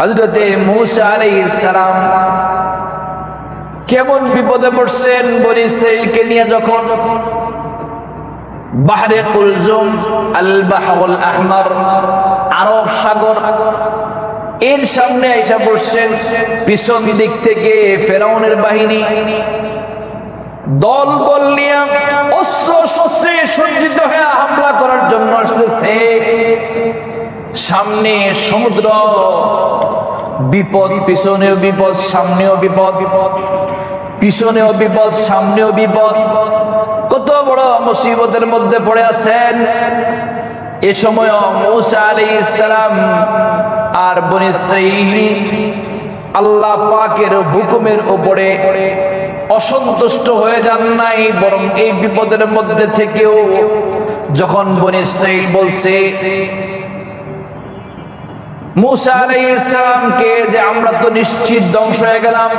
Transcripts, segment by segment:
হজরতে মুসা সালাম কেমন বিপদে পড়ছেন বনি ইসরাইলকে নিয়ে যখন? বাহরে কুলজুম আরব সাগর, এর সামনে পড়ছেন থেকে ফেরাউনের বাহিনী। দল সজ্জিত হয়ে হামলা করার জন্য আসতেছে। সামনে সমুদ্র, বিপদ, পিছনেও বিপদ, সামনেও বিপদ বিপদ পিছনেও বিপদ, সামনেও বিপদ। কত বড় মুসিবতের মধ্যে পড়ে আছেন। এ সময় মৌসা আলী ইসলাম আর বনিসাইল আল্লাহ পাকের হুকুমের উপরে অসন্তুষ্ট হয়ে যান নাই, বরং এই বিপদের মধ্যে থেকেও যখন বনিসাইল বলছে মুসা যে আমরা তো নিশ্চিত ধ্বংস হয়ে গেলাম?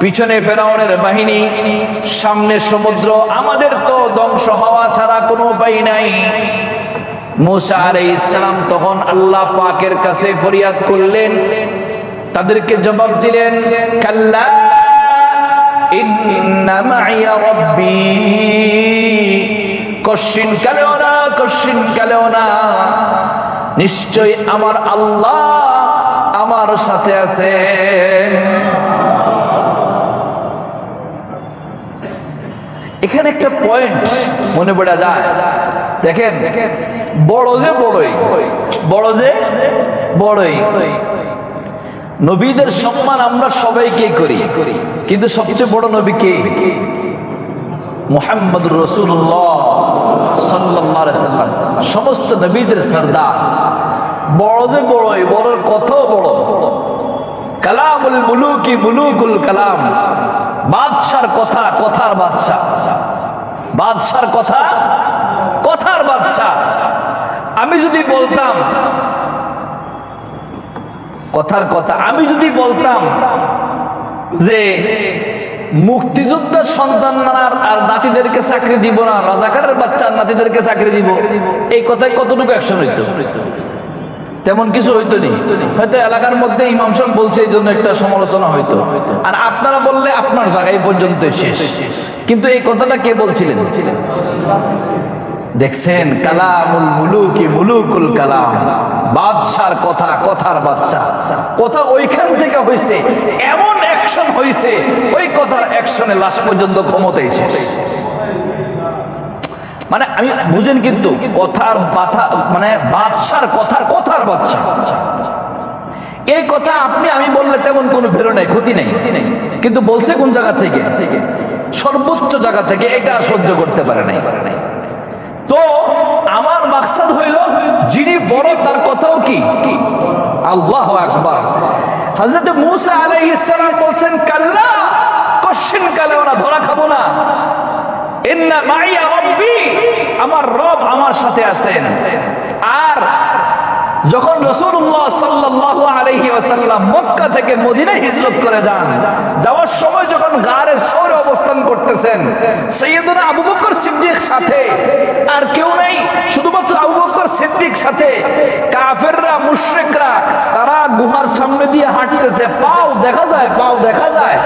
পিছনে ফেরাউনের বাহিনী সমুদ্র, আমাদের তো ধ্বংস হওয়া ছাড়া কোনো উপায় নাই। তখন আল্লাহ পাকের কাছে ফরিয়াদ করলেন, তাদেরকে জবাব দিলেন কশিন কালেও না কশিন কালেও না। নিশ্চয় আমার আল্লাহ আমার সাথে আছে এখানে একটা পয়েন্ট মনে পড়া যায়। দেখেন, বড় যে বড়ই, বড় যে বড়ই। নবীদের সম্মান আমরা সবাইকে করি, কিন্তু সবচেয়ে বড় নবী কে? মোহাম্মদ রসুল্লাহ সাল্লাম, সমস্ত নবীদের সর্দার। বড় যে বড়ই বড়র কত বড়। কালামুল মুলুকি মুলুকুল কালাম। বাদশার কথা, কথার বাদশাহ। বাদশার কথা, কথার বাদশাহ। আমি যদি বলতাম, কথার কথা, আমি যদি বলতাম যে মুক্তিযোদ্ধার সন্তান আর নাতিদেরকে চাকরি দিব না, রাজাকারের বাচ্চার নাতিদেরকে চাকরি দিব। এই কথায় কতটুকু অ্যাকশন হইতো? তেমন কিছু হইতো নি হয়তো এলাকার মধ্যে ইমাম সাহেব বলছে এই জন্য একটা সমালোচনা হইতো। আর আপনারা বললে আপনার জায়গায় পর্যন্ত শেষ। কিন্তু এই কথাটা কে বলছিলেন? দেখছেন? কালামুল মুলুকি মুলুকুল কালাম। বাদশার কথা, কথার বাদশা। কথা ওইখান থেকে হয়েছে এমন অ্যাকশন হয়েছে ওই কথার অ্যাকশনে লাশ পর্যন্ত ক্ষমতাইছে মানে আমি, বুঝেন কিন্তু, কথার বাথা মানে বাদশার কথার কথার বাদশা। এই কথা আপনি, আমি বললে তেমন কোনো ভেরো নাই, ক্ষতি নেই। কিন্তু বলছে কোন জায়গা থেকে? সর্বোচ্চ জায়গা থেকে, এটা সহ্য করতে পারে নাই। তো আমার মাকসাদ হইল, যিনি বড়, তার কথাও কি? আল্লাহ আকবার। হযরত মুসা আলাইহিস সালাম বলছেন, কাল্লা কশিন কালে ওরা ধরা খাব না। ইন্না মাইয়া রব্বি, আমার রব আমার সাথে আছেন। আর যখন রসুল্লাহ সাল্লাল্লাহু আলাইহি ওয়াসাল্লাম মক্কা থেকে মদিনায় হিজরত করে যান, যাওয়ার সময় যখন গারে সৌরে অবস্থান করতেছেন, সৈয়দনা আবু বকর সিদ্দিক সাথে আর কেউ নাই, শুধুমাত্র আবু দেখা যায়।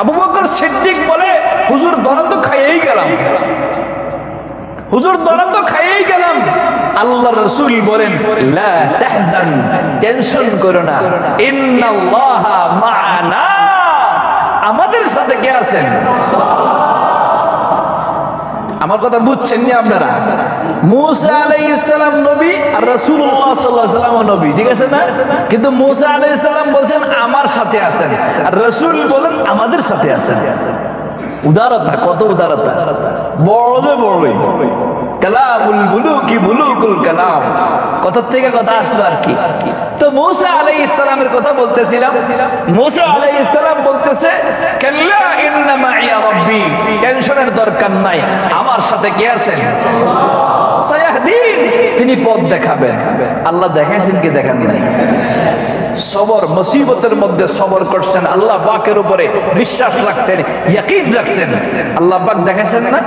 আবু বকর সিদ্দিক বলে, হুজুর দরা তো খাইয়েই গেলাম। হুজুর দরা তো খাইয়েই গেলাম। আল্লাহ রসুল বলেন টেনশন করো না। আমাদের সাথে কে আছেন? আমার কথা বুঝছেন নি আপনারা? মুসা আলাইহিস সালাম নবী আর রাসূলুল্লাহ সাল্লাল্লাহু নবী, ঠিক আছে না? কিন্তু মুসা আলাইহিস সালাম বলছেন আমার সাথে আছেন, আর রসুল বলেন আমাদের সাথে আছেন। উদারতা, কত উদারতা? বড় যে বড়ই। কালামুল মুলুকি মুলুকুল কালাম। কথা থেকে কথা আসলো আর কি। তো মুসা আলাইহিস সালামের কথা বলতেছিলাম। মুসা আলাইহিস সালাম বলতেছে টেনশনের দরকার নাই, আমার সাথে কে আছেন? তিনি পথ দেখাবেন। আল্লাহ দেখাইছেন কি দেখান নাই। সবর, মুসিবতের মধ্যে সবর করছেন। আল্লাহ পাকের উপরে বিশ্বাস রাখছেন, ইয়াকিন রাখছেন। আল্লাহ পাক দেখাইছেন না?